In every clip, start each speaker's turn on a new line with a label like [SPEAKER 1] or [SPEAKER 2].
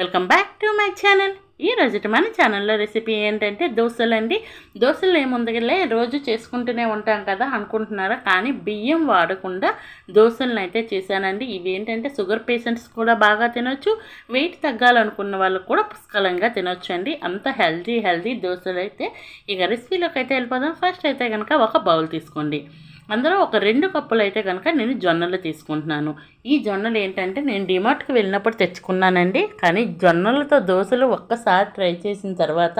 [SPEAKER 1] Welcome back to my channel. ఈ రోజు మన ఛానల్లో రెసిపీ ఏంటంటే దోశలు అండి దోశలు ఏముందలే రోజు చేసుకుంటూనే ఉంటాం కదా అనుకుంటున్నారా? కానీ బియ్యం వాడకుండా దోశలను అయితే చేశానండి. ఇవి ఏంటంటే షుగర్ పేషెంట్స్ కూడా బాగా తినొచ్చు. వెయిట్ తగ్గాలనుకున్న వాళ్ళు కూడా పుష్కలంగా తినొచ్చు అండి అంత హెల్తీ హెల్తీ దోశలు అయితే ఇక రెసిపీలోకి అయితే వెళ్ళిపోదాం. ఫస్ట్ అయితే కనుక ఒక బౌల్ తీసుకోండి. అందులో ఒక రెండు కప్పులు అయితే కనుక నేను జొన్నలు తీసుకుంటున్నాను. ఈ జొన్నలు ఏంటంటే నేను డిమార్ట్కి వెళ్ళినప్పుడు తెచ్చుకున్నానండి. కానీ జొన్నలతో దోశలు ఒక్కసారి ట్రై చేసిన తర్వాత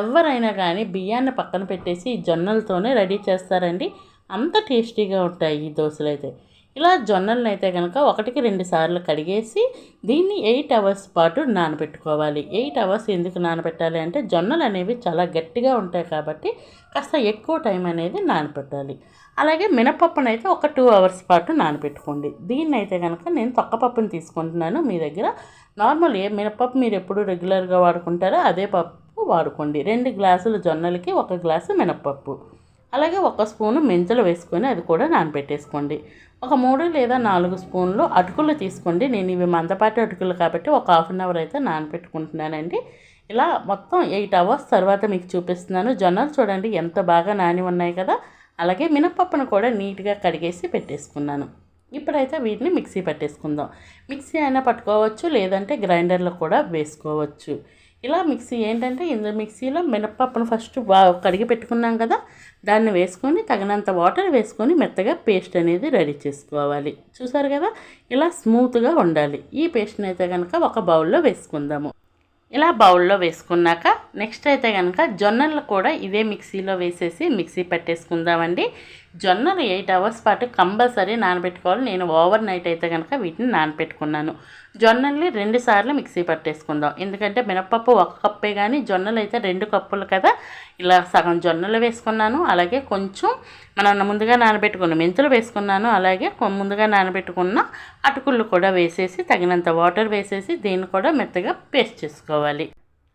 [SPEAKER 1] ఎవరైనా కానీ బియ్యాన్ని పక్కన పెట్టేసి ఈ జొన్నలతోనే రెడీ చేస్తారండి. అంత టేస్టీగా ఉంటాయి ఈ దోశలు అయితే ఇలా జొన్నలను అయితే కనుక ఒకటికి రెండు సార్లు కడిగేసి దీన్ని ఎయిట్ అవర్స్ పాటు నానబెట్టుకోవాలి. ఎయిట్ అవర్స్ ఎందుకు నానబెట్టాలి అంటే జొన్నలు అనేవి చాలా గట్టిగా ఉంటాయి కాబట్టి కాస్త ఎక్కువ టైం అనేది నానబెట్టాలి. అలాగే మినపప్పును అయితే ఒక టూ అవర్స్ పాటు నానబెట్టుకోండి. దీన్ని అయితే కనుక నేను తొక్కపప్పుని తీసుకుంటున్నాను మీ దగ్గర. నార్మల్ ఏ మినపప్పు మీరు ఎప్పుడు రెగ్యులర్గా వాడుకుంటారో అదే పప్పు వాడుకోండి. రెండు గ్లాసులు జొన్నలకి ఒక గ్లాసు మినపప్పు. అలాగే ఒక స్పూను మెంతులు వేసుకొని అది కూడా నానబెట్టేసుకోండి. ఒక మూడు లేదా నాలుగు స్పూన్లు అటుకులు తీసుకోండి. నేను ఇవి మందపాటి అటుకులు కాబట్టి ఒక హాఫ్ అన్ అవర్ అయితే నానబెట్టుకుంటున్నానండి. ఇలా మొత్తం ఎయిట్ అవర్స్ తర్వాత మీకు చూపిస్తున్నాను. జొన్నలు చూడండి ఎంత బాగా నాని ఉన్నాయి కదా. అలాగే మినపప్పును కూడా నీట్గా కడిగేసి పెట్టేసుకున్నాను. ఇప్పుడైతే వీటిని మిక్సీ పట్టేసుకుందాం. మిక్సీ అయినా పట్టుకోవచ్చు లేదంటే గ్రైండర్లో కూడా వేసుకోవచ్చు. ఇలా మిక్సీ ఏంటంటే ఇందులో మిక్సీలో మినపప్పును ఫస్ట్ కడిగి పెట్టుకున్నాం కదా దాన్ని వేసుకొని తగినంత వాటర్ వేసుకొని మెత్తగా పేస్ట్ అనేది రెడీ చేసుకోవాలి. చూసారు కదా ఇలా స్మూత్గా ఉండాలి. ఈ పేస్ట్ని అయితే కనుక ఒక బౌల్లో వేసుకుందాము. ఇలా బౌల్లో వేసుకున్నాక నెక్స్ట్ అయితే కనుక జొన్నలు కూడా ఇవే మిక్సీలో వేసేసి మిక్సీ పెట్టేసుకుందామండి. జొన్నలు ఎయిట్ అవర్స్ పాటు కంపల్సరీ నానబెట్టుకోవాలి. నేను ఓవర్ నైట్ అయితే కనుక వీటిని నానబెట్టుకున్నాను. జొన్నల్ని రెండు సార్లు మిక్సీ పట్టేసుకుందాం. ఎందుకంటే మినప్పప్పు ఒక కప్పే కానీ జొన్నలు అయితే రెండు కప్పులు కదా. ఇలా సగం జొన్నలు వేసుకున్నాను. అలాగే కొంచెం మనం ముందుగా నానబెట్టుకున్న మెంతులు వేసుకున్నాను. అలాగే ముందుగా నానబెట్టుకున్న అటుకులు కూడా వేసేసి తగినంత వాటర్ వేసేసి దీన్ని కూడా మెత్తగా పేస్ట్ చేసుకోవాలి.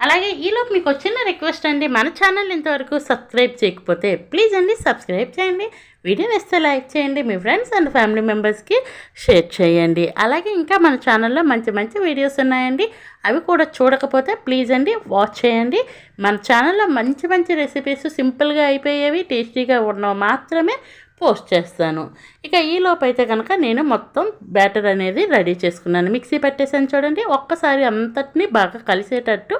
[SPEAKER 1] అలాగే ఈలోపు మీకు వచ్చిన రిక్వెస్ట్ అండి. మన ఛానల్ ఇంతవరకు సబ్స్క్రైబ్ చేయకపోతే ప్లీజ్ అండి సబ్స్క్రైబ్ చేయండి. వీడియో వేస్తే లైక్ చేయండి. మీ ఫ్రెండ్స్ అండ్ ఫ్యామిలీ మెంబర్స్కి షేర్ చేయండి. అలాగే ఇంకా మన ఛానల్లో మంచి మంచి వీడియోస్ ఉన్నాయండి. అవి కూడా చూడకపోతే ప్లీజ్ అండి వాచ్ చేయండి. మన ఛానల్లో మంచి మంచి రెసిపీస్ సింపుల్గా అయిపోయేవి టేస్టీగా ఉన్నవి మాత్రమే పోస్ట్ చేస్తాను. ఇక ఈ అయితే కనుక నేను మొత్తం బ్యాటర్ అనేది రెడీ చేసుకున్నాను. మిక్సీ పెట్టేసాను చూడండి. ఒక్కసారి అంతటిని బాగా కలిసేటట్టు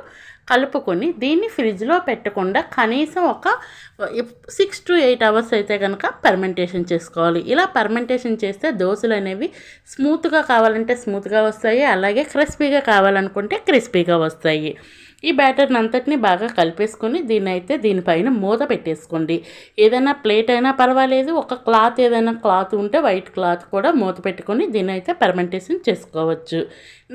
[SPEAKER 1] కలుపుకొని దీన్ని ఫ్రిడ్జ్లో పెట్టకుండా కనీసం ఒక సిక్స్ టు ఎయిట్ అవర్స్ అయితే కనుక పర్మెంటేషన్ చేసుకోవాలి. ఇలా పర్మెంటేషన్ చేస్తే దోశలు అనేవి స్మూత్గా కావాలంటే స్మూత్గా వస్తాయి అలాగే క్రిస్పీగా కావాలనుకుంటే క్రిస్పీగా వస్తాయి. ఈ బ్యాటర్ని అంతటిని బాగా కలిపేసుకొని దీన్ని అయితే దీనిపైన మూత పెట్టేసుకోండి. ఏదైనా ప్లేట్ అయినా పర్వాలేదు ఒక క్లాత్ ఏదైనా క్లాత్ ఉంటే వైట్ క్లాత్ కూడా మూత పెట్టుకొని దీన్ని అయితే పర్మెంటేషన్ చేసుకోవచ్చు.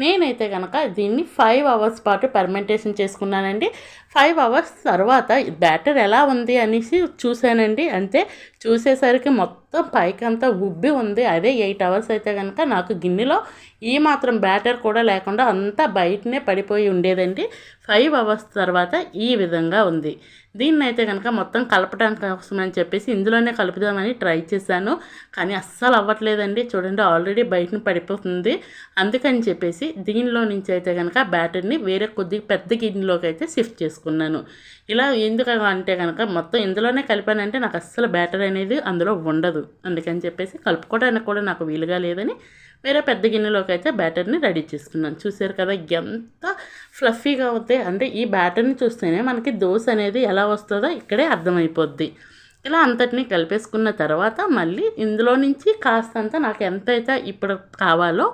[SPEAKER 1] నేనైతే కనుక దీన్ని ఫైవ్ అవర్స్ పాటు పర్మెంటేషన్ చేసుకున్నానండి ఫైవ్ అవర్స్ తర్వాత బ్యాటర్ ఎలా ఉంది అనేసి చూశానండి. అంతే చూసేసరికి మొత్తం పైకంతా ఉబ్బి ఉంది. అదే ఎయిట్ అవర్స్ అయితే కనుక నాకు గిన్నెలో ఈ మాత్రం బ్యాటర్ కూడా లేకుండా అంతా బయటనే పడిపోయి ఉండేదండి. ఫైవ్ అవర్స్ తర్వాత ఈ విధంగా ఉంది. దీన్ని అయితే కనుక మొత్తం కలపడానికి కోసం అని చెప్పేసి ఇందులోనే కలుపుదామని ట్రై చేశాను. కానీ అస్సలు అవ్వట్లేదండి. చూడండి ఆల్రెడీ బయటను పడిపోతుంది. అందుకని చెప్పేసి దీనిలో నుంచి అయితే కనుక బ్యాటర్ని వేరే కొద్దిగా పెద్ద గిన్నెలోకి అయితే షిఫ్ట్ చేసుకున్నాను. ఇలా ఎందుకు అంటే కనుక మొత్తం ఇందులోనే కలిపానంటే నాకు అస్సలు బ్యాటర్ అనేది అందులో ఉండదు. అందుకని చెప్పేసి కలుపుకోవడానికి కూడా నాకు వీలుగా లేదని వేరే పెద్ద గిన్నెలోకి అయితే బ్యాటర్ని రెడీ చేసుకున్నాను. చూసారు కదా ఎంత ఫ్లఫీగా అవుతాయి. అంటే ఈ బ్యాటర్ని చూస్తేనే మనకి దోశ అనేది ఎలా వస్తుందో ఇక్కడే అర్థమైపోద్ది. ఇలా అంతటిని కలిపేసుకున్న తర్వాత మళ్ళీ ఇందులో నుంచి కాస్తంత నాకు ఎంతైతే ఇప్పుడు కావాలో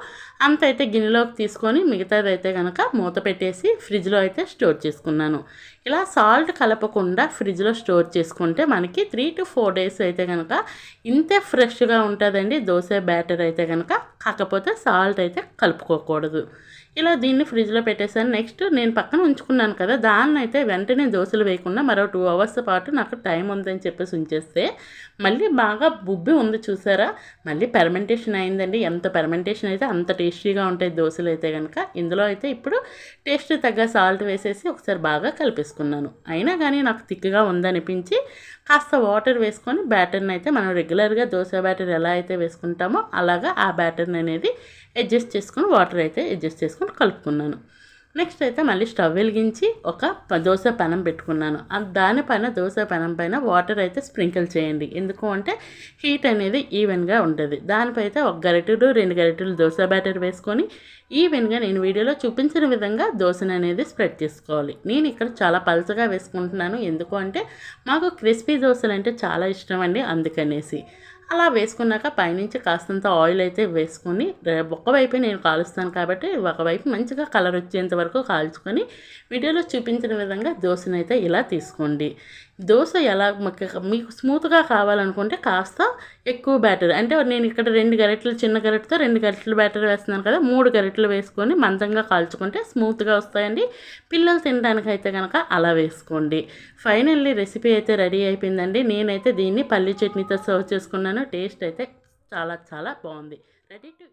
[SPEAKER 1] అంత అయితే గిన్నెలోకి తీసుకొని మిగతాది అయితే కనుక మూత పెట్టేసి ఫ్రిడ్జ్లో అయితే స్టోర్ చేసుకున్నాను. ఇలా సాల్ట్ కలపకుండా ఫ్రిడ్జ్లో స్టోర్ చేసుకుంటే మనకి త్రీ టు ఫోర్ డేస్ అయితే కనుక ఇంతే ఫ్రెష్గా ఉంటుందండి. దోశ బ్యాటర్ అయితే కనుక కాకపోతే సాల్ట్ అయితే కలుపుకోకూడదు. ఇలా దీన్ని ఫ్రిడ్జ్లో పెట్టేశాను. నెక్స్ట్ నేను పక్కన ఉంచుకున్నాను కదా దాన్ని అయితే వెంటనే దోశలు వేయకుండా మరో టూ అవర్స్ పాటు నాకు టైం ఉందని చెప్పేసి ఉంచేస్తే మళ్ళీ బాగా బుబ్బి ఉంది చూసారా? మళ్ళీ పెర్మెంటేషన్ అయిందండి. ఎంత పెర్మెంటేషన్ అయితే అంత టేస్టీగా ఉంటాయి దోశలు అయితే కనుక ఇందులో అయితే ఇప్పుడు టేస్ట్ తగ్గ సాల్ట్ వేసేసి ఒకసారి బాగా కలిపేసుకున్నాను. అయినా కానీ నాకు థిక్గా ఉందనిపించి కాస్త వాటర్ వేసుకొని బ్యాటర్ని అయితే మనం రెగ్యులర్గా దోశ బ్యాటర్ ఎలా అయితే వేసుకుంటామో అలాగా ఆ బ్యాటర్ని అనేది అడ్జస్ట్ చేసుకొని వాటర్ అయితే అడ్జస్ట్ చేసుకొని కలుపుకున్నాను. నెక్స్ట్ అయితే మళ్ళీ స్టవ్ వెలిగించి ఒక దోశ పెనం పెట్టుకున్నాను. దానిపైన దోశ పెనం పైన వాటర్ అయితే స్ప్రింకిల్ చేయండి. ఎందుకు అంటే హీట్ అనేది ఈవెన్గా ఉంటుంది దానిపై అయితే ఒక గరిటెడు రెండు గరిటెలు దోశ బ్యాటర్ వేసుకొని ఈవెన్గా నేను వీడియోలో చూపించిన విధంగా దోశను అనేది స్ప్రెడ్ చేసుకోవాలి. నేను ఇక్కడ చాలా పలుచగా వేసుకుంటున్నాను. ఎందుకు అంటే మాకు క్రిస్పీ దోశలు అంటే చాలా ఇష్టం అండి. అందుకనేసి. అలా వేసుకున్నాక పైనుంచి కాస్తంత ఆయిల్ అయితే వేసుకొని ఒక ఒకవైపు నేను కాలుస్తాను కాబట్టి ఒకవైపు మంచిగా కలర్ వచ్చేంత వరకు కాల్చుకొని వీడియోలో చూపించిన విధంగా దోశను అయితే ఇలా తీసుకోండి. దోశ ఎలా మీకు- స్మూత్గా కావాలనుకుంటే కాస్త ఎక్కువ బ్యాటర్ అంటే నేను ఇక్కడ రెండు గరిటలు చిన్న గరిటెతో రెండు గరిటెలు బ్యాటర్ వేస్తున్నాను కదా మూడు గరిటలు వేసుకొని మందంగా కాల్చుకుంటే స్మూత్గా వస్తాయండి. పిల్లలు తినడానికి అయితే కనుక అలా వేసుకోండి. ఫైనల్లీ రెసిపీ అయితే రెడీ అయిపోయిందండి. నేనైతే దీన్ని పల్లి చట్నీతో సర్వ్ చేసుకున్నాను. టేస్ట్ అయితే చాలా చాలా బాగుంది. Ready to